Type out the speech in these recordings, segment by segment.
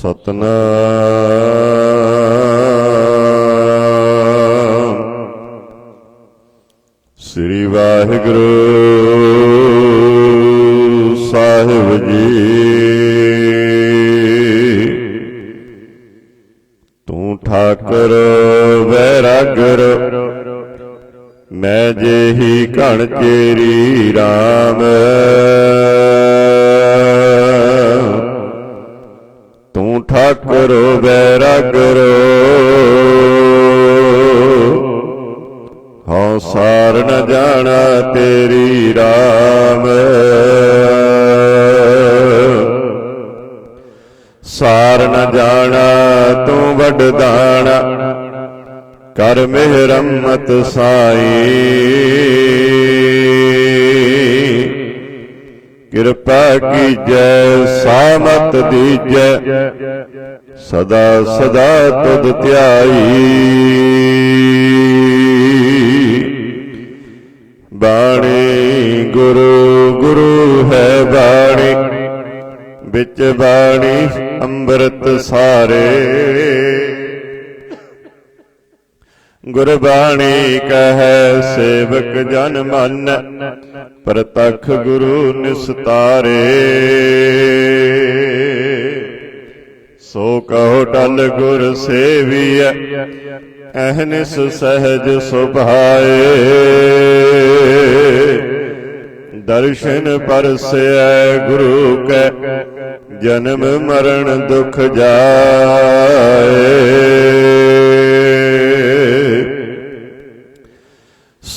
ਸਤਨਾਮ। ਸ੍ਰੀ ਵਾਹਿਗੁਰੂ ਸਾਹਿਬ ਜੀ। ਤੂੰ ਠਾਕਰ ਵੈਰਾਗਰ ਮੈਂ ਜੇਹੀ ਘਣ ਚੇਰੀ RAM ਕਰੋ ਠਾਕਰ ਵੈਰਾਗਰ ਹਉ ਸਾਰ ਨ ਜਾਣਾ ਤੇਰੀ RAM ਸਾਰ ਨ ਜਾਣਾ ਤੂੰ ਵੱਡਦਾਣਾ ਕਰ ਮਿਹਰਮਤ ਸਾਈ। ਕਿਰਪਾ ਕੀਜੈ, ਸਾਮਤ ਦੀਜੈ, ਸਦਾ ਸਦਾ ਤੁਧ ਧਿਆਈ। ਬਾਣੀ ਗੁਰੂ ਗੁਰੂ ਹੈ ਬਾਣੀ, ਵਿੱਚ ਬਾਣੀ ਅੰਮ੍ਰਿਤ ਸਾਰੇ। ਗੁਰਬਾਣੀ ਕਹੈ, ਸੇਵਕ ਜਨ ਮਨ, ਪ੍ਰਤਖ ਗੁਰੂ ਨਿਸਤਾਰੇ। ਸੋ ਕਹੋ ਟਲ ਗੁਰ ਸੇਵੀਐ, ਅਹਨਿਸ ਸਹਿਜ ਸੁਭਾਏ। ਦਰਸ਼ਨ ਪਰਸੈ ਗੁਰੂ ਕੈ, ਜਨਮ ਮਰਨ ਦੁਖ ਜਾਏ।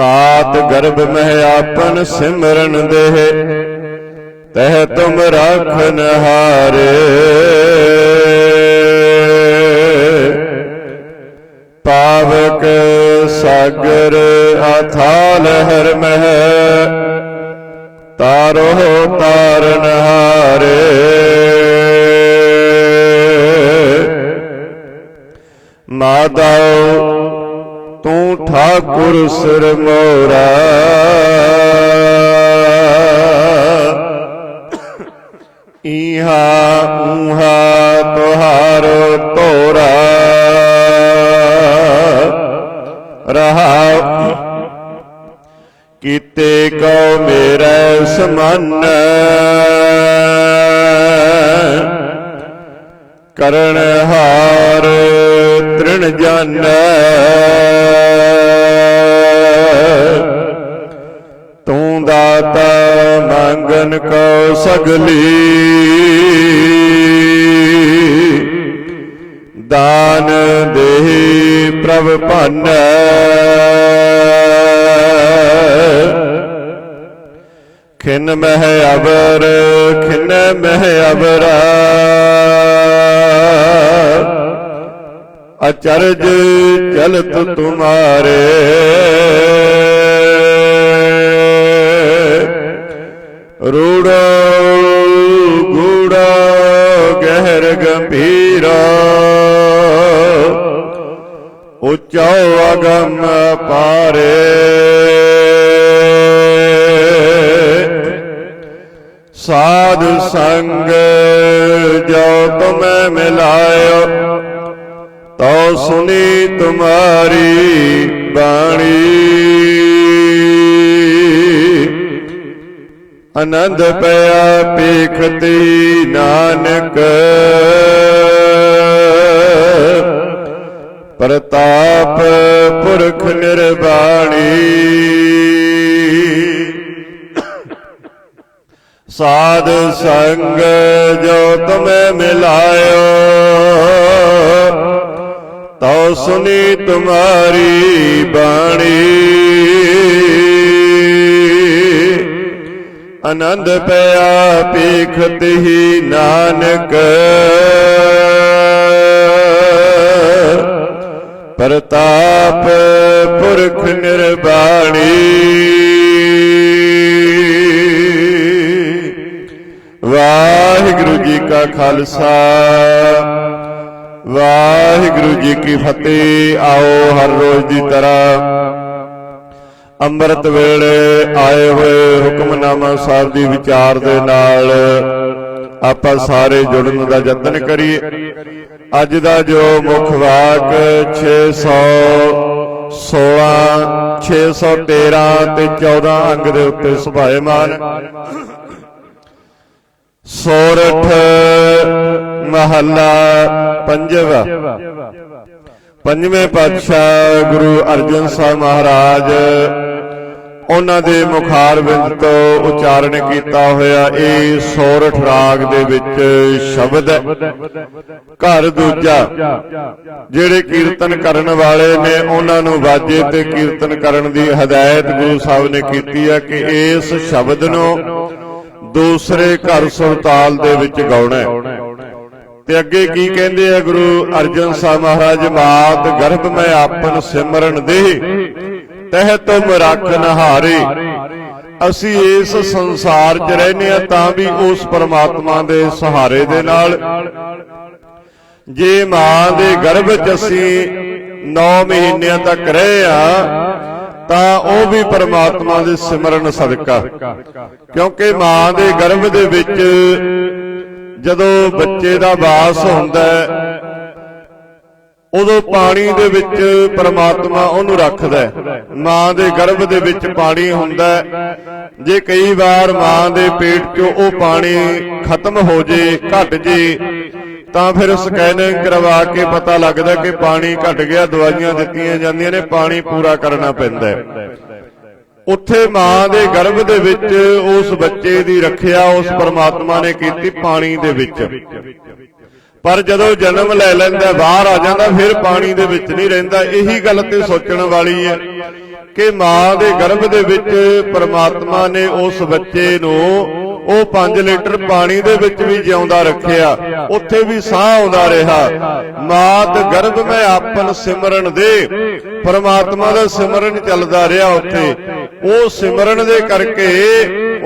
ਮਾਤ ਗਰਭ ਮਹਿ ਆਪਨ ਸਿਮਰਨ ਦੇਹ, ਤਹ ਤੁਮ ਰਾਖਨ ਹਾਰੇ। ਪਾਵਕ ਸਾਗਰ ਅਥਾਲ ਹਰ ਮਹਿ, ਤਾਰੋ ਤਾਰਨ ਹਾਰੇ। ਮਾਦਾਓ ਤੂੰ ਠਾਕੁਰ ਸਿਰ ਮੋਰਾ। ਈਹਾ ਊਹਾ ਤੁਹਾਰੋ ਤੋਰਾ। ਰਹਾ ਕੀਤੇ ਕਉ ਮੇਰੇ ਸਮਾਨ। ਕਰਨ ਹਾਰ ਤ੍ਰਿਣ ਜਾਣੈ ਤੂੰ ਦਾਤਾ ਮੰਗਨ ਕੋ ਸਗਲੀ। ਦਾਨ ਦੇਹੀ ਪ੍ਰਭ ਭਾਨੈ। ਖਿਨ ਮਹਿ ਅਬਰ ਖਿਨ ਮਹਿ ਅਬਰਾ ਅਚਰਜ ਚਲਤ ਤੁਮਾਰੇ। ਰੂੜੋ ਗੂੜੋ ਗਹਿਰ ਗੰਭੀਰਾ। ਉਚੋ ਅਗਮ ਪਾਰੇ। ਸਾਧ ਸੰਗ ਜੋ ਤੁਮੈ ਮਿਲਾਇਓ। ਤੋ ਸੁਨੀ ਤੁਮਾਰੀ ਬਾਣੀ। ਆਨੰਦ ਪਿਆ ਪੇਖਤੀ ਨਾਨਕ। ਪ੍ਰਤਾਪ ਪੁਰਖ ਨਿਰਵਾਣੀ ਸਾਧ ਸੰਗ ਜੋ ਤੁਮੇ ਮਿਲਾਇਓ। ਤਉ ਸੁਨੀ ਤੁਮਾਰੀ ਬਾਣੀ। ਆਨੰਦ ਪਿਆ ਪੀਖਤ ਹੀ ਨਾਨਕ। ਪ੍ਰਤਾਪ ਪੁਰਖ ਨਿਰਬਾਣੀ। ਵਾਹਿਗੁਰੂ ਜੀ ਕਾ ਖਾਲਸਾ। ਵਾਹਿਗੁਰੂ ਜੀ ਕੀ ਫਤਿਹ। ਆਓ ਹਰ ਰੋਜ਼ ਦੀ ਤਰ੍ਹਾਂ ਅੰਮ੍ਰਿਤ ਵੇਲੇ ਆਏ ਹੋਏ ਹੁਕਮਨਾਮਾ ਸਾਹਿਬ ਦੀ ਵਿਚਾਰ ਦੇ ਨਾਲ ਆਪਾਂ ਸਾਰੇ ਜੁੜਨ ਦਾ ਯਤਨ ਕਰੀਏ। ਅੱਜ ਦਾ ਜੋ ਮੁੱਖ ਵਾਕ 616 613 ਤੇ 14 ਅੰਗ ਦੇ ਉੱਤੇ ਸੁਭਾਏਮਾਨ ਸੋਰਠ ਮਹੱਲਾ ਪੰਜਵਾ। ਪੰਜਵੇਂ ਪਾਤਸ਼ਾਹ ਗੁਰੂ ਅਰਜਨ ਸਾਹਿਬ ਮਹਾਰਾਜ ਉਹਨਾਂ ਦੇ ਮੁਖਾਰ ਤੋਂ ਉਚਾਰਨ ਕੀਤਾ ਹੋਇਆ ਇਹ ਸੋਰਠ ਰਾਗ ਦੇ ਵਿੱਚ ਸ਼ਬਦ ਹੈ। ਘਰ ਦੂਜਾ, ਜਿਹੜੇ ਕੀਰਤਨ ਕਰਨ ਵਾਲੇ ਨੇ ਉਹਨਾਂ ਨੂੰ ਵਾਜੇ ਤੇ ਕੀਰਤਨ ਕਰਨ ਦੀ ਹਦਾਇਤ ਗੁਰੂ ਸਾਹਿਬ ਨੇ ਕੀਤੀ ਹੈ ਕਿ ਇਸ ਸ਼ਬਦ ਨੂੰ ਦੂਸਰੇ ਘਰ ਸੁਰਤਾਲ ਦੇ ਵਿੱਚ ਗਾਉਣਾ ਹੈ। ਤੇ ਅੱਗੇ ਕੀ ਕਹਿੰਦੇ ਆ ਗੁਰੂ ਅਰਜਨ ਸਾਹਿਬ ਮਹਾਰਾਜ, ਮਾਤ ਗਰਭ ਮੈਂ ਆਪਨ ਸਿਮਰਨ ਦੇ, ਤਹਿ ਤੁਮ ਰੱਖ ਨਹਾਰੇ। ਅਸੀਂ ਇਸ ਸੰਸਾਰ 'ਚ ਰਹਿੰਦੇ ਆ ਤਾਂ ਵੀ ਉਸ ਪਰਮਾਤਮਾ ਦੇ ਸਹਾਰੇ ਦੇ ਨਾਲ। ਜੇ ਮਾਂ ਦੇ ਗਰਭ 'ਚ ਅਸੀਂ 9 ਮਹੀਨਿਆਂ ਤੱਕ ਰਹੇ ਆ, ਤਾਂ ਉਹ ਵੀ ਪਰਮਾਤਮਾ ਦੇ ਸਿਮਰਨ ਸਦਕਾ। ਕਿਉਂਕਿ ਮਾਂ ਦੇ ਗਰਭ ਦੇ ਵਿੱਚ ਜਦੋਂ ਬੱਚੇ ਦਾ ਵਾਸ ਹੁੰਦਾ ਉਦੋਂ ਪਾਣੀ ਦੇ ਵਿੱਚ ਪਰਮਾਤਮਾ ਉਹਨੂੰ ਰੱਖਦਾ ਹੈ। ਮਾਂ ਦੇ ਗਰਭ ਦੇ ਵਿੱਚ ਪਾਣੀ ਹੁੰਦਾ ਹੈ। ਜੇ ਕਈ ਵਾਰ ਮਾਂ ਦੇ ਪੇਟ 'ਚੋਂ ਉਹ ਪਾਣੀ ਖਤਮ ਹੋ ਜੇ ਘਟ ਜੇ ਤਾਂ ਫਿਰ ਸਕੈਨਿੰਗ ਕਰਵਾ ਕੇ ਪਤਾ ਲੱਗਦਾ ਕਿ ਪਾਣੀ ਘਟ ਗਿਆ ਦਵਾਈਆਂ ਦਿੱਤੀਆਂ ਜਾਂਦੀਆਂ ਨੇ ਪਾਣੀ ਪੂਰਾ ਕਰਨਾ ਪੈਂਦਾ ਹੈ। ਉੱਥੇ ਮਾਂ ਦੇ ਗਰਭ ਦੇ ਵਿੱਚ ਉਸ ਬੱਚੇ ਦੀ ਰੱਖਿਆ ਉਸ ਪਰਮਾਤਮਾ ਨੇ ਕੀਤੀ ਪਾਣੀ ਦੇ ਵਿੱਚ। ਪਰ ਜਦੋਂ ਜਨਮ ਲੈ ਲੈਂਦਾ, ਬਾਹਰ ਆ ਜਾਂਦਾ, ਫਿਰ ਪਾਣੀ ਦੇ ਵਿੱਚ ਨਹੀਂ ਰਹਿੰਦਾ। ਇਹੀ ਗੱਲ ਤੇ ਸੋਚਣ ਵਾਲੀ ਹੈ। ਕਿ ਮਾਂ ਦੇ ਗਰਭ ਦੇ ਵਿੱਚ ਪਰਮਾਤਮਾ ਨੇ ਉਸ ਬੱਚੇ ਨੂੰ ਉਹ 5 ਲੀਟਰ ਪਾਣੀ ਦੇ ਵਿੱਚ ਵੀ ਜਿਉਂਦਾ ਰੱਖਿਆ। ਉੱਥੇ ਵੀ ਸਾਹ ਆਉਂਦਾ ਰਿਹਾ। ਮਾਤ ਗਰਭ ਮੈਂ ਆਪਨ ਸਿਮਰਨ ਦੇ। ਪਰਮਾਤਮਾ ਦਾ ਸਿਮਰਨ ਚੱਲਦਾ ਰਿਹਾ ਉੱਥੇ। ਉਹ ਸਿਮਰਨ ਦੇ ਕਰਕੇ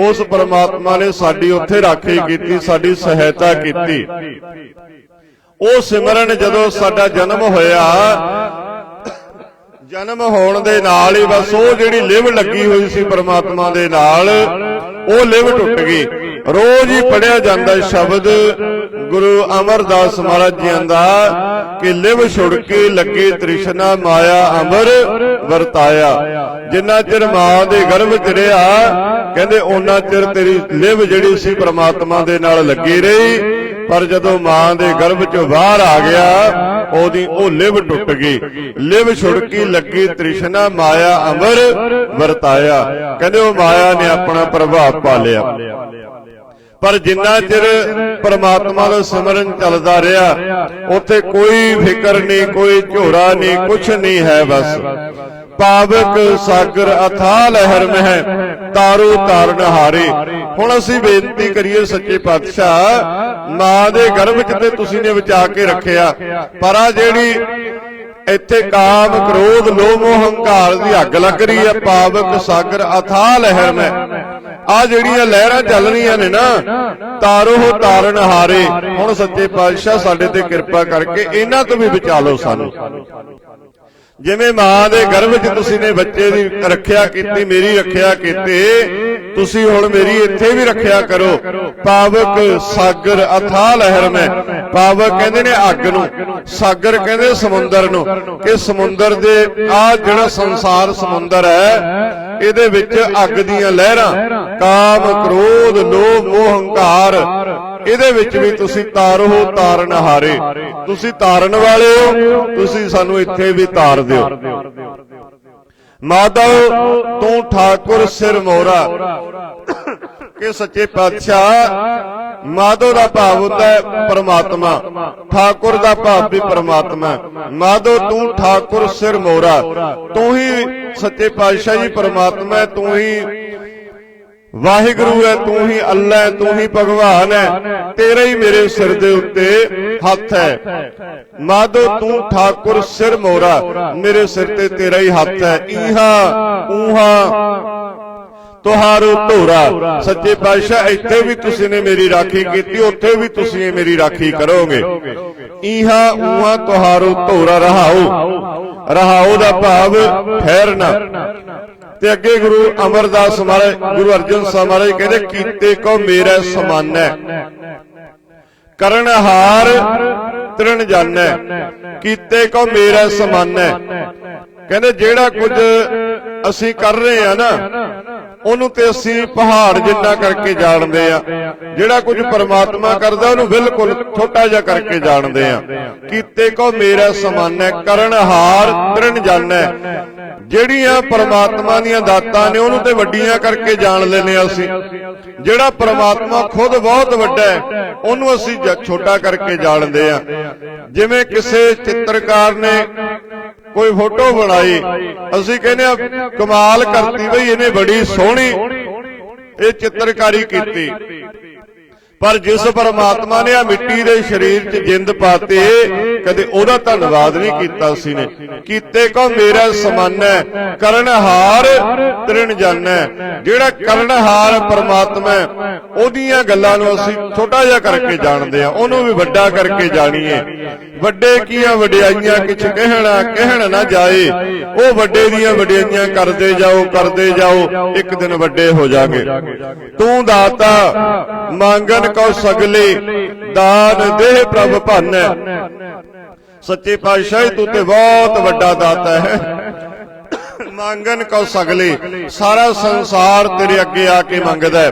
ਉਸ ਪਰਮਾਤਮਾ ਨੇ ਸਾਡੀ ਉੱਥੇ ਰਾਖੀ ਕੀਤੀ, ਸਾਡੀ ਸਹਾਇਤਾ ਕੀਤੀ। ਉਹ ਸਿਮਰਨ ਜਦੋਂ ਸਾਡਾ ਜਨਮ ਹੋਇਆ ਜਨਮ ਹੋਣ ਦੇ ਨਾਲ ਹੀ ਬਸ ਉਹ ਜਿਹੜੀ ਲਿਵ ਲੱਗੀ ਹੋਈ ਸੀ ਪ੍ਰਮਾਤਮਾ ਦੇ ਨਾਲ, ਉਹ ਲਿਵ ਟੁੱਟ ਗਈ। ਰੋਜ਼ ਹੀ ਪੜਿਆ ਜਾਂਦਾ ਸ਼ਬਦ ਗੁਰੂ ਅਮਰਦਾਸ ਮਹਾਰਾਜ ਜੀ ਦਾ ਕਿ ਲਿਵ ਛੁੜ ਕੇ ਲੱਗੇ ਤ੍ਰਿਸ਼ਨਾ ਮਾਇਆ ਅਮਰ ਵਰਤਾਇਆ। ਜਿੰਨਾ ਚਿਰ ਮਾਂ ਦੇ ਗਰਭ ਚ ਰਿਹਾ, ਕਹਿੰਦੇ ਉਹਨਾਂ ਚਿਰ ਤੇਰੀ ਲਿਵ ਜਿਹੜੀ ਸੀ ਪ੍ਰਮਾਤਮਾ ਦੇ ਨਾਲ ਲੱਗੀ ਰਹੀ। ਪਰ ਜਦੋਂ ਮਾਂ ਦੇ ਗਰਭ ਚੋਂ ਬਾਹਰ ਆ ਗਿਆ, ਉਹਦੀ ਉਹ ਲਿਵ ਟੁੱਟ ਗਈ। ਲਿਵ ਛੁੜਕੀ ਲੱਗੀ, ਤ੍ਰਿਸ਼ਨਾ ਮਾਇਆ ਅਮਰ ਵਰਤਾਇਆ। ਕਹਿੰਦੇ ਉਹ ਮਾਇਆ ਨੇ ਆਪਣਾ ਪ੍ਰਭਾਵ ਪਾ ਲਿਆ ਪਰ ਜਿੰਨਾ ਚਿਰ ਪਰਮਾਤਮਾ ਦਾ ਸਿਮਰਨ ਚੱਲਦਾ ਰਿਹਾ, ਉੱਥੇ ਕੋਈ ਫਿਕਰ ਨਹੀਂ, ਕੋਈ ਝੋਰਾ ਨਹੀਂ, ਕੁਛ ਨਹੀਂ ਹੈ ਬਸ। ਪਾਵਕ ਸਾਗਰ ਅਥਾ ਲਹਿਰ ਮਹਿ ਤਾਰੂ ਤਾਰਨ ਹਾਰੇ। ਹੁਣ ਅਸੀਂ ਬੇਨਤੀ ਕਰੀਏ ਸੱਚੇ ਪਾਤਸ਼ਾਹ ਮਾਂ ਦੇ ਗਰਭ 'ਚ ਤੇ ਤੁਸੀਂ ਨੇ ਬਚਾ ਕੇ ਰੱਖਿਆ। ਪਰ ਆ ਜਿਹੜੀ ਇੱਥੇ ਕਾਮ ਕ੍ਰੋਧ ਲੋਭ ਮੋਹ ਹੰਕਾਰ ਦੀ ਅੱਗ ਲੱਗ ਰਹੀ ਹੈ ਪਾਵਕ ਸਾਗਰ ਅਥਾ ਲਹਿਰ ਮੈਂ। ਆ ਜਿਹੜੀਆਂ ਲਹਿਰਾਂ ਚੱਲ ਰਹੀਆਂ ਨੇ ਨਾ ਤਾਰੋ ਤਾਰਨ ਹਾਰੇ। ਹੁਣ ਸੱਚੇ ਪਾਤਸ਼ਾਹ ਸਾਡੇ ਤੇ ਕਿਰਪਾ ਕਰਕੇ ਇਹਨਾਂ ਤੋਂ ਵੀ ਬਚਾ ਲਓ ਸਾਨੂੰ। ਜਿਵੇਂ ਮਾਂ ਦੇ ਗਰਭ 'ਚ ਤੁਸੀਂ ਨੇ ਬੱਚੇ ਦੀ ਰੱਖਿਆ ਕੀਤੀ, ਮੇਰੀ ਰੱਖਿਆ ਕੀਤੀ, ਤੁਸੀਂ ਹੁਣ ਮੇਰੀ ਇੱਥੇ ਵੀ ਰੱਖਿਆ ਕਰੋ। ਪਾਵਕ, ਸਾਗਰ ਅਥਾ ਲਹਿਰ ਮੈਂ। ਪਾਵਕ ਕਹਿੰਦੇ ਨੇ ਅੱਗ ਨੂੰ, ਸਾਗਰ ਕਹਿੰਦੇ ਸਮੁੰਦਰ ਨੂੰ। ਕਿ ਸਮੁੰਦਰ ਦੇ ਆ ਜਿਹੜਾ ਸੰਸਾਰ ਸਮੁੰਦਰ ਹੈ, ਇਹਦੇ ਵਿੱਚ ਅੱਗ ਦੀਆਂ ਲਹਿਰਾਂ, ਕਾਮ, ਕ੍ਰੋਧ, ਲੋਭ, ਮੋਹ, ਹੰਕਾਰ ਇਹਦੇ ਵਿੱਚ ਵੀ ਤੁਸੀਂ ਤਾਰੋ ਤਾਰਨ ਹਾਰੇ। ਤੁਸੀਂ ਤਾਰਨ ਵਾਲੇ ਹੋ, ਤੁਸੀਂ ਸਾਨੂੰ ਇੱਥੇ ਵੀ ਤਾਰ ਦਿਓ। ਮਾਧਵ, ਤੂੰ ਠਾਕੁਰ ਸਿਰ ਮੋਰਾ ਕਿ ਸੱਚੇ ਪਾਤਸ਼ਾਹ ਮਾਧੋ ਦਾ ਭਾਵ ਹੁੰਦਾ ਹੈ ਪਰਮਾਤਮਾ। ਠਾਕੁਰ ਦਾ ਭਾਵ ਵੀ ਪਰਮਾਤਮਾ ਮਾਧੋ ਤੂੰ ਠਾਕੁਰ ਸਿਰ ਮੋਰਾ ਤੂੰ ਹੀ ਸੱਚੇ ਪਾਤਸ਼ਾਹ ਜੀ ਪਰਮਾਤਮਾ ਤੂੰ ਹੀ ਵਾਹਿਗੁਰੂ ਹੈ ਤੂੰ ਹੀ ਅੱਲਾ ਹੈ ਤੂੰ ਹੀ ਭਗਵਾਨ ਹੈ ਤੇਰਾ ਹੀ ਮੇਰੇ ਸਿਰ ਦੇ ਉੱਤੇ ਹੱਥ ਹੈ ਮਾਧੋ, ਤੂੰ ਠਾਕੁਰ ਸਿਰ ਮੋਰਾ ਮੇਰੇ ਸਿਰ ਤੇ ਤੇਰਾ ਹੀ ਹੱਥ ਹੈ ਈਹਾ, ਊਹਾ, ਤੁਹਾਰੋ ਧੋਰਾ। ਸੱਚੇ ਪਾਤਸ਼ਾਹ, ਇੱਥੇ ਵੀ ਤੁਸੀਂ ਨੇ ਮੇਰੀ ਰਾਖੀ ਕੀਤੀ, ਉੱਥੇ ਵੀ ਤੁਸੀਂ ਮੇਰੀ ਰਾਖੀ ਕਰੋਗੇ। ਈਹਾ, ਊਹਾ, ਤੁਹਾਰੋ ਧੋਰਾ, ਰਹਾਓ। ਰਹਾਓ ਦਾ ਭਾਵ ਠਹਿਰਨਾ। ਤੇ ਅੱਗੇ ਗੁਰੂ ਅਮਰਦਾਸ ਮਹਾਰਾਜ ਗੁਰੂ ਅਰਜਨ ਸਾਹਿਬ ਮਹਾਰਾਜ ਕਹਿੰਦੇ, ਕੀਤੇ ਕੋ ਮੇਰਾ ਸਮਾਨੈ ਕਰਨਹਾਰ ਤ੍ਰਿਣ ਜਾਣੈ। ਕੀਤੇ ਕੋ ਮੇਰਾ ਸਮਾਨੈ ਕਹਿੰਦੇ, ਜਿਹੜਾ ਕੁਝ ਅਸੀਂ ਕਰ ਰਹੇ ਆ ਨਾ, ਉਹਨੂੰ ਤੇ ਅਸੀਂ ਪਹਾੜ ਜਿੰਨਾ ਕਰਕੇ ਜਾਣਦੇ ਆ ਜਿਹੜਾ ਕੁਝ ਪਰਮਾਤਮਾ ਕਰਦਾ, ਉਹਨੂੰ ਬਿਲਕੁਲ ਛੋਟਾ ਜਿਹਾ ਕਰਕੇ ਜਾਣਦੇ ਆ ਕੀਤੇ ਕੋ ਮੇਰਾ ਸਮਾਨੈ ਕਰਨਹਾਰ ਤ੍ਰਿਣ ਜਾਣੈ। ਜਿਹੜੀਆਂ ਪਰਮਾਤਮਾ ਦੀਆਂ ਦਾਤਾਂ ਨੇ ਉਹਨੂੰ ਤੇ ਵੱਡੀਆਂ ਕਰਕੇ ਜਾਣ ਲੈਨੇ ਆ ਅਸੀਂ। ਜਿਹੜਾ ਪਰਮਾਤਮਾ ਖੁਦ ਬਹੁਤ ਵੱਡਾ ਹੈ ਉਹਨੂੰ ਅਸੀਂ ਛੋਟਾ ਕਰਕੇ ਜਾਣਦੇ ਆ ਜਿਵੇਂ ਕਿਸੇ ਚਿੱਤਰਕਾਰ ਨੇ ਕੋਈ ਫੋਟੋ ਬਣਾਈ ਅਸੀਂ ਕਹਿੰਦੇ ਆ ਕਮਾਲ ਕਰਤੀ ਬਈ ਇਹਨੇ ਬੜੀ ਸੋਹਣੀ ਇਹ ਚਿੱਤਰਕਾਰੀ ਕੀਤੀ। ਪਰ ਜਿਸ ਪਰਮਾਤਮਾ ਨੇ ਆ ਮਿੱਟੀ ਦੇ ਸਰੀਰ 'ਚ ਜਿੰਦ ਪਾਤੇ, ਕਦੇ ਉਹਦਾ ਧੰਨਵਾਦ ਨਹੀਂ ਕੀਤਾ ਸੀ ਨੇ। ਕੀਤੇ ਕੋ ਮੇਰਾ ਸਮਾਨੈ ਕਰਨਹਾਰ ਤ੍ਰਿਣ ਜਾਣੈ। ਜਿਹੜਾ ਕਰਨਹਾਰ ਪਰਮਾਤਮਾ ਉਹਦੀਆਂ ਗੱਲਾਂ ਨੂੰ ਅਸੀਂ ਛੋਟਾ ਜਿਹਾ ਕਰਕੇ ਜਾਣਦੇ ਆ ਉਹਨੂੰ ਵੀ ਵੱਡਾ ਕਰਕੇ ਜਾਣੀਏ। ਵੱਡੇ ਕੀਆਂ ਵਡਿਆਈਆਂ ਕਿਛ ਕਹਿਣਾ, ਕਹਿਣ ਨਾ ਜਾਏ। ਉਹ ਵੱਡੇ ਦੀਆਂ ਵਡਿਆਈਆਂ ਕਰਦੇ ਜਾਓ ਕਰਦੇ ਜਾਓ, ਇੱਕ ਦਿਨ ਵੱਡੇ ਹੋ ਜਾਗੇ। ਤੂੰ ਦਾਤਾ ਮੰਗਨ ਕੋ ਸਗਲੇ, ਦਾਨ ਦੇਹ ਪ੍ਰਭ ਭਾਨੈ। ਸੱਚੇ ਪਾਤਸ਼ਾਹ ਤੂੰ ਤੇ ਬਹੁਤ ਵੱਡਾ ਦਾਤਾ ਹੈ। ਮੰਗਨ ਕੋ ਸਗਲੇ, ਸਾਰਾ ਸੰਸਾਰ ਤੇਰੇ ਅੱਗੇ ਆ ਕੇ ਮੰਗਦਾ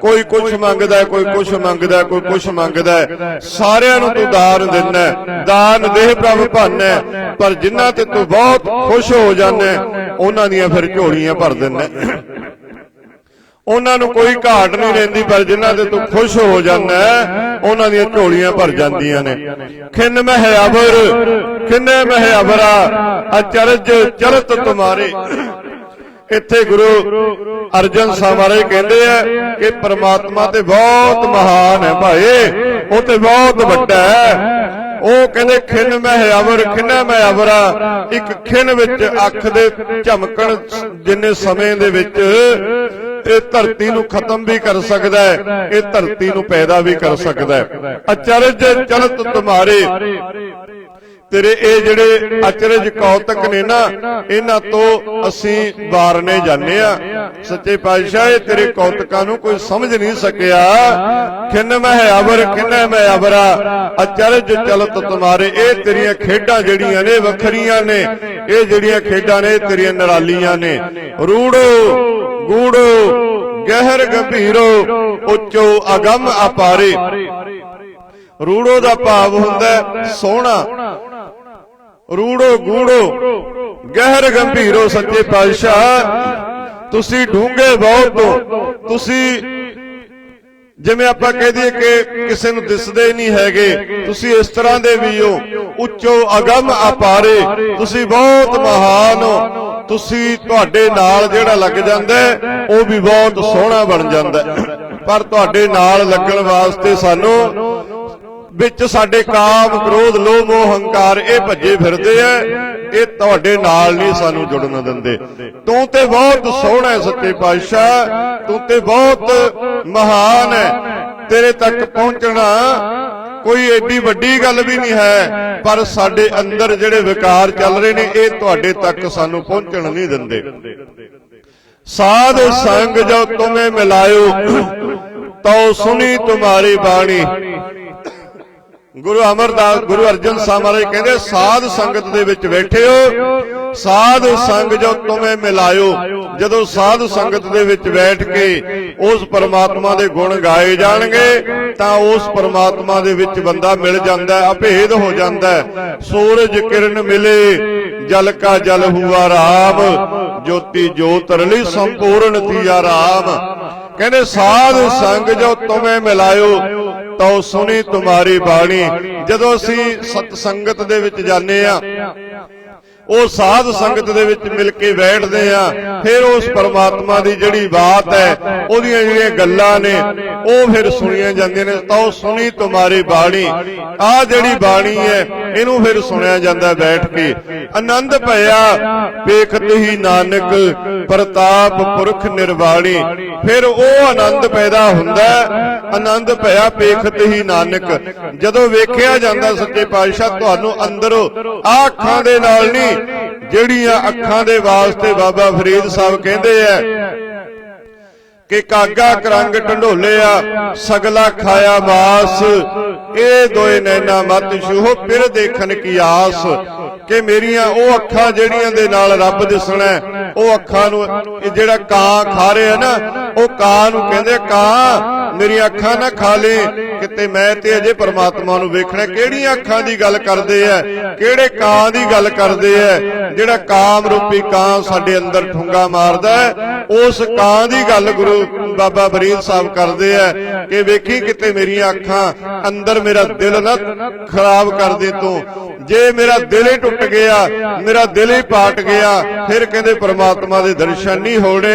ਕੋਈ ਕੁਛ ਮੰਗਦਾ ਕੋਈ ਕੁਛ ਮੰਗਦਾ ਕੋਈ ਕੁਛ ਮੰਗਦਾ ਸਾਰਿਆਂ ਨੂੰ ਤੂੰ ਦਾਨ ਦਿੰਦਾ ਦਾਨ ਦੇਹ ਪ੍ਰਭ ਭਾਨੈ ਪਰ ਜਿਨ੍ਹਾਂ ਤੇ ਤੂੰ ਬਹੁਤ ਖੁਸ਼ ਹੋ ਜਾਂਦਾ ਉਹਨਾਂ ਦੀਆਂ ਫਿਰ ਝੋਲੀਆਂ ਭਰ ਦਿੰਦਾ ਉਹਨਾਂ ਨੂੰ ਕੋਈ ਘਾਟ ਨਹੀਂ ਰਹਿੰਦੀ, ਪਰ ਜਿਨ੍ਹਾਂ ਦੇ ਤੂੰ ਖੁਸ਼ ਹੋ ਜਾਂਦਾ ਉਹਨਾਂ ਦੀਆਂ ਝੋਲੀਆਂ ਭਰ ਜਾਂਦੀਆਂ ਨੇ। ਖਿੰਨ ਮਹਿ ਖਿੰਨੇ ਮਹਿ ਅਬਰਾ ਅਚਰਜ ਚਰਤ ਤੁਮਾਰੇ। ਇੱਥੇ ਗੁਰੂ ਅਰਜਨ ਸਾਹਿਬ ਮਹਾਰਾਜ ਕਹਿੰਦੇ ਆ ਕਿ ਪ੍ਰਮਾਤਮਾ ਤੇ ਬਹੁਤ ਮਹਾਨ ਹੈ ਭਾਈ, ਉਹ ਤੇ ਬਹੁਤ ਵੱਡਾ ਹੈ। ਉਹ ਕਹਿੰਦੇ ਖਿੰਨ ਮਹਿ ਅਵਰ ਖਿੰਨਾ ਮੈਂ ਅਵਰਾ ਇੱਕ ਖਿੰਨ ਵਿੱਚ ਅੱਖ ਦੇ ਝਮਕਣ ਜਿੰਨੇ ਸਮੇਂ ਦੇ ਵਿੱਚ ਇਹ ਧਰਤੀ ਨੂੰ ਖਤਮ ਵੀ ਕਰ ਸਕਦਾ ਹੈ, ਇਹ ਧਰਤੀ ਨੂੰ ਪੈਦਾ ਵੀ ਕਰ ਸਕਦਾ ਹੈ। ਅਚਰਜ ਚਲਤ ਤੁਮਾਰੇ। ਤੇਰੇ ਇਹ ਜਿਹੜੇ ਅਚਰਜ ਕੌਤਕ ਨੇ ਨਾ, ਇਹਨਾਂ ਤੋਂ ਅਸੀਂ ਵਾਰਨੇ ਜਾਂਦੇ ਆ ਸੱਚੇ ਪਾਤਸ਼ਾਹ, ਇਹ ਤੇਰੇ ਕੌਤਕਾਂ ਨੂੰ ਕੋਈ ਸਮਝ ਨਹੀਂ ਸਕਿਆ। ਖਿੰਨ ਮਹਿ ਅਵਰ, ਖਿੰਨ ਮੈਂ ਅਵਰਾ ਅਚਰਜ ਚਲਤ ਤੁਮਾਰੇ, ਇਹ ਤੇਰੀਆਂ ਖੇਡਾਂ ਜਿਹੜੀਆਂ ਨੇ, ਵੱਖਰੀਆਂ ਨੇ। ਇਹ ਜਿਹੜੀਆਂ ਖੇਡਾਂ ਨੇ, ਇਹ ਤੇਰੀਆਂ ਨਰਾਲੀਆਂ ਨੇ। ਰੂੜੋ, ਗੂੜੋ, ਗਹਿਰ ਗੰਭੀਰੋ, ਉੱਚੋ ਅਗੰਮ ਅਪਾਰੇ। ਰੂੜੋ ਦਾ ਭਾਵ ਹੁੰਦਾ ਸੋਹਣਾ। ਰੂੜੋ ਗੂੜੋ, ਗਹਿਰ ਗੰਭੀਰੋ ਸੱਚੇ ਪਾਤਸ਼ਾਹ। ਤੁਸੀਂ ਡੂੰਘੇ ਬਹੁਤ ਤੁਸੀਂ, ਜਿਵੇਂ ਆਪਾਂ ਕਹਿ ਦਈਏ ਕਿ ਕਿਸੇ ਨੂੰ ਦਿਸਦੇ ਨਹੀਂ ਹੈਗੇ, ਤੁਸੀਂ ਇਸ ਤਰ੍ਹਾਂ ਦੇ ਵੀ ਹੋ। ਉੱਚੋ ਅਗੰਮ ਅਪਾਰੇ। ਤੁਸੀਂ ਬਹੁਤ ਮਹਾਨ ਹੋ। ਤੁਸੀਂ ਤੁਹਾਡੇ ਨਾਲ ਜਿਹੜਾ ਲੱਗ ਜਾਂਦਾ ਉਹ ਵੀ ਬਹੁਤ ਸੋਹਣਾ ਬਣ ਜਾਂਦਾ ਪਰ ਤੁਹਾਡੇ ਨਾਲ ਲੱਗਣ ਵਾਸਤੇ ਸਾਨੂੰ ਵਿੱਚ ਸਾਡੇ ਕਾਮ, ਕ੍ਰੋਧ, ਲੋਭ ਮੋਹ ਹੰਕਾਰ ਇਹ ਭੱਜੇ ਫਿਰਦੇ ਐ ਇਹ ਤੁਹਾਡੇ ਨਾਲ ਨਹੀਂ ਸਾਨੂੰ ਜੁੜਨ ਦਿੰਦੇ। ਤੂੰ ਤੇ ਬਹੁਤ ਸੋਹਣਾ ਹੈ ਸੱਚੇ ਪਾਤਸ਼ਾਹ। ਤੂੰ ਤੇ ਬਹੁਤ ਮਹਾਨ ਹੈ। ਤੇਰੇ ਤੱਕ ਪਹੁੰਚਣਾ ਕੋਈ ਏਡੀ ਵੱਡੀ ਗੱਲ ਵੀ ਨਹੀਂ ਹੈ। ਪਰ ਸਾਡੇ ਅੰਦਰ ਜਿਹੜੇ ਵਿਕਾਰ ਚੱਲ ਰਹੇ ਨੇ, ਇਹ ਤੁਹਾਡੇ ਤੱਕ ਸਾਨੂੰ ਪਹੁੰਚਣ ਨਹੀਂ ਦਿੰਦੇ। ਸਾਧ ਸੰਗ ਜੋ ਤੁਮੇ ਮਿਲਾਇਓ, ਤਉ ਸੁਣੀ ਤੁਮਾਰੀ ਬਾਣੀ। ਗੁਰੂ ਅਮਰਦਾਸ ਗੁਰੂ ਅਰਜਨ ਸਾਹਿਬ ਮਹਾਰਾਜ ਕਹਿੰਦੇ ਸਾਧ ਸੰਗਤ ਦੇ ਵਿੱਚ ਬੈਠੇ ਹੋ। ਸਾਧ ਸੰਗ ਜੋ ਤੁਮੇ ਮਿਲਾਇਓ। ਜਦੋਂ ਸਾਧ ਸੰਗਤ ਦੇ ਵਿੱਚ ਬੈਠ ਕੇ ਉਸ ਪਰਮਾਤਮਾ ਦੇ ਗੁਣ ਗਾਏ ਜਾਣਗੇ ਤਾਂ ਉਸ ਪਰਮਾਤਮਾ ਦੇ ਵਿੱਚ ਬੰਦਾ ਮਿਲ ਜਾਂਦਾ ਹੈ ਅਭੇਦ ਹੋ ਜਾਂਦਾ ਹੈ। ਸੂਰਜ ਕਿਰਨ ਮਿਲੇ ਜਲ ਕਾ ਜਲ ਹੁਆ ਰਾਮ ਜੋਤੀ ਜੋਤ ਰਲੀ ਸੰਪੂਰਨ ਤੀਆ ਰਾਮ। ਕਹਿੰਦੇ ਸਾਧ ਸੰਗ ਜੋ ਤੁਮੇ ਮਿਲਾਇਓ। ਤਉ ਸੁਣੀ ਤੁਮਾਰੀ ਬਾਣੀ। ਜਦੋਂ ਅਸੀਂ ਸਤ ਸੰਗਤ ਦੇ ਵਿੱਚ ਜਾਂਦੇ ਆ ਉਹ ਸਾਧ ਸੰਗਤ ਦੇ ਵਿੱਚ ਮਿਲ ਕੇ ਬੈਠਦੇ ਆ। ਫਿਰ ਉਸ ਪਰਮਾਤਮਾ ਦੀ ਜਿਹੜੀ ਬਾਤ ਹੈ, ਉਹਦੀਆਂ ਜਿਹੜੀਆਂ ਗੱਲਾਂ ਨੇ, ਉਹ ਫਿਰ ਸੁਣੀਆਂ ਜਾਂਦੀਆਂ ਨੇ। ਤਾਂ ਉਹ ਸੁਣੀ ਤੁਮਾਰੀ ਬਾਣੀ। ਆ ਜਿਹੜੀ ਬਾਣੀ ਹੈ, ਇਹਨੂੰ ਫਿਰ ਸੁਣਿਆ ਜਾਂਦਾ ਬੈਠ ਕੇ। ਆਨੰਦ ਭਇਆ, ਵੇਖਤ ਹੀ ਨਾਨਕ, ਪ੍ਰਤਾਪ ਪੁਰਖ ਨਿਰਵਾਣੀ। ਫਿਰ ਉਹ ਆਨੰਦ ਪੈਦਾ ਹੁੰਦਾ ਆਨੰਦ ਭਇਆ, ਵੇਖਤ ਹੀ ਨਾਨਕ। ਜਦੋਂ ਵੇਖਿਆ ਜਾਂਦਾ ਸੱਚੇ ਪਾਤਸ਼ਾਹ, ਤੁਹਾਨੂੰ ਅੰਦਰੋਂ ਆ ਅੱਖਾਂ ਦੇ ਨਾਲ ਨਹੀਂ ਜਿਹੜੀਆਂ ਅੱਖਾਂ ਦੇ ਵਾਸਤੇ ਬਾਬਾ ਫਰੀਦ ਸਾਹਿਬ ਕਹਿੰਦੇ ਆ ਕਿ ਕਾਗਾ ਕਰੰਗ ਢੰਡੋਲਿਆ ਸਗਲਾ ਖਾਇਆ ਮਾਸ, ਇਹ ਦੋਏ ਨੈਣਾ ਮਤ ਛੂਹੋ, ਫਿਰ ਦੇਖਣ ਕੀ ਆਸ, ਕਿ ਮੇਰੀਆਂ ਉਹ ਅੱਖਾਂ ਜਿਹੜੀਆਂ ਦੇ ਨਾਲ ਰੱਬ ਦਿਸਣਾ ਉਹ ਅੱਖਾਂ ਨੂੰ ਇਹ ਜਿਹੜਾ ਕਾਂ ਖਾ ਰਿਹਾ ਨਾ ਉਹ ਕਾਂ ਨੂੰ ਕਹਿੰਦੇ ਕਾਂ ਮੇਰੀਆਂ ਅੱਖਾਂ ਨਾ ਖਾ ਲੇ। ਕਿਤੇ ਮੈਂ ਤੇ ਅਜੇ ਪਰਮਾਤਮਾ ਨੂੰ ਵੇਖਣਾ ਕਿਹੜੀਆਂ ਅੱਖਾਂ ਦੀ ਗੱਲ ਕਰਦੇ ਆ? ਕਿਹੜੇ ਕਾਂ ਦੀ ਗੱਲ ਕਰਦੇ ਆ? ਜਿਹੜਾ ਕਾਮ ਰੂਪੀ ਕਾਂ ਸਾਡੇ ਅੰਦਰ ਠੁੰਗਾ ਮਾਰਦਾ ਉਸ ਕਾਂ ਦੀ ਗੱਲ ਗੁਰੂ ਬਾਬਾ ਫਰੀਦ ਸਾਹਿਬ ਕਰਦੇ ਆ ਕਿ ਵੇਖੀ ਕਿਤੇ ਮੇਰੀਆਂ ਅੱਖਾਂ ਅੰਦਰ ਮੇਰਾ ਦਿਲ ਨਾ ਖਰਾਬ ਕਰ ਦੇ ਤੂੰ। ਜੇ ਮੇਰਾ ਦਿਲ ਹੀ ਟੁੱਟ ਗਿਆ ਮੇਰਾ ਦਿਲ ਹੀ ਪਾਟ ਗਿਆ ਫਿਰ ਕਹਿੰਦੇ ਪਰਮਾਤਮਾ ਦੇ ਦਰਸ਼ਨ ਨਹੀਂ ਹੋਣੇ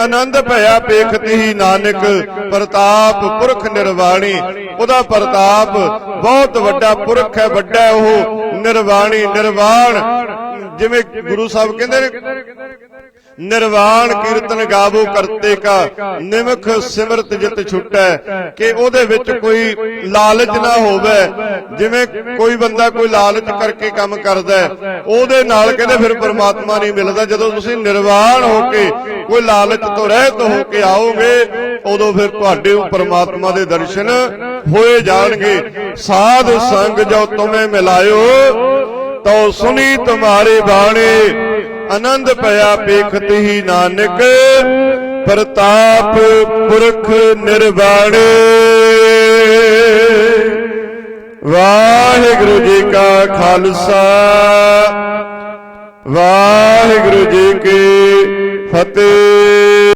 ਆਨੰਦ ਭਇਆ ਪੇਖਤੀ ਹੀ ਨਾਨਕ, ਪ੍ਰਤਾਪ ਪੁਰਖ ਨਿਰਵਾਣੀ। ਉਹਦਾ ਪ੍ਰਤਾਪ ਬਹੁਤ ਵੱਡਾ ਪੁਰਖ ਹੈ, ਵੱਡਾ ਉਹ ਨਿਰਵਾਣੀ, ਨਿਰਵਾਣ। ਜਿਵੇਂ ਗੁਰੂ ਸਾਹਿਬ ਕਹਿੰਦੇ ਨੇ ਨਿਰਵਾਣ ਕੀਰਤਨ ਗਾਵੋ ਕਰਤੇ ਕਾ। ਨਿਮਖ ਸਿਮਰਤ ਜਿਤ ਛੁਟੈ। ਕਿ ਉਹਦੇ ਵਿੱਚ ਕੋਈ ਲਾਲਚ ਨਾ ਹੋਵੇ। ਜਿਵੇਂ ਕੋਈ ਬੰਦਾ ਕੋਈ ਲਾਲਚ ਕਰਕੇ ਕੰਮ ਕਰਦਾ ਉਹਦੇ ਨਾਲ ਕਹਿੰਦੇ ਫਿਰ ਪਰਮਾਤਮਾ ਨਹੀਂ ਮਿਲਦਾ। ਜਦੋਂ ਤੁਸੀਂ ਨਿਰਵਾਣ ਹੋ ਕੇ ਕੋਈ ਲਾਲਚ ਤੋਂ ਰਹਿਤ ਹੋ ਕੇ ਆਓਗੇ ਉਦੋਂ ਫਿਰ ਤੁਹਾਡੇ ਉਹ ਪਰਮਾਤਮਾ ਦੇ ਦਰਸ਼ਨ ਹੋਏ ਜਾਣਗੇ। ਸਾਧ ਸੰਗ ਜੋ ਤੁਮੇ ਮਿਲਾਇਓ ਤੋ ਸੁਣੀ ਤੁਮਾਰੇ ਬਾਣੇ। ਆਨੰਦ ਭਇਆ ਪੇਖਤ ਹੀ ਨਾਨਕ, ਪ੍ਰਤਾਪ ਪੁਰਖ ਨਿਰਵਾਣੇ। ਵਾਹਿਗੁਰੂ ਜੀ ਕਾ ਖਾਲਸਾ, ਵਾਹਿਗੁਰੂ ਜੀ ਕੀ ਫਤਿਹ।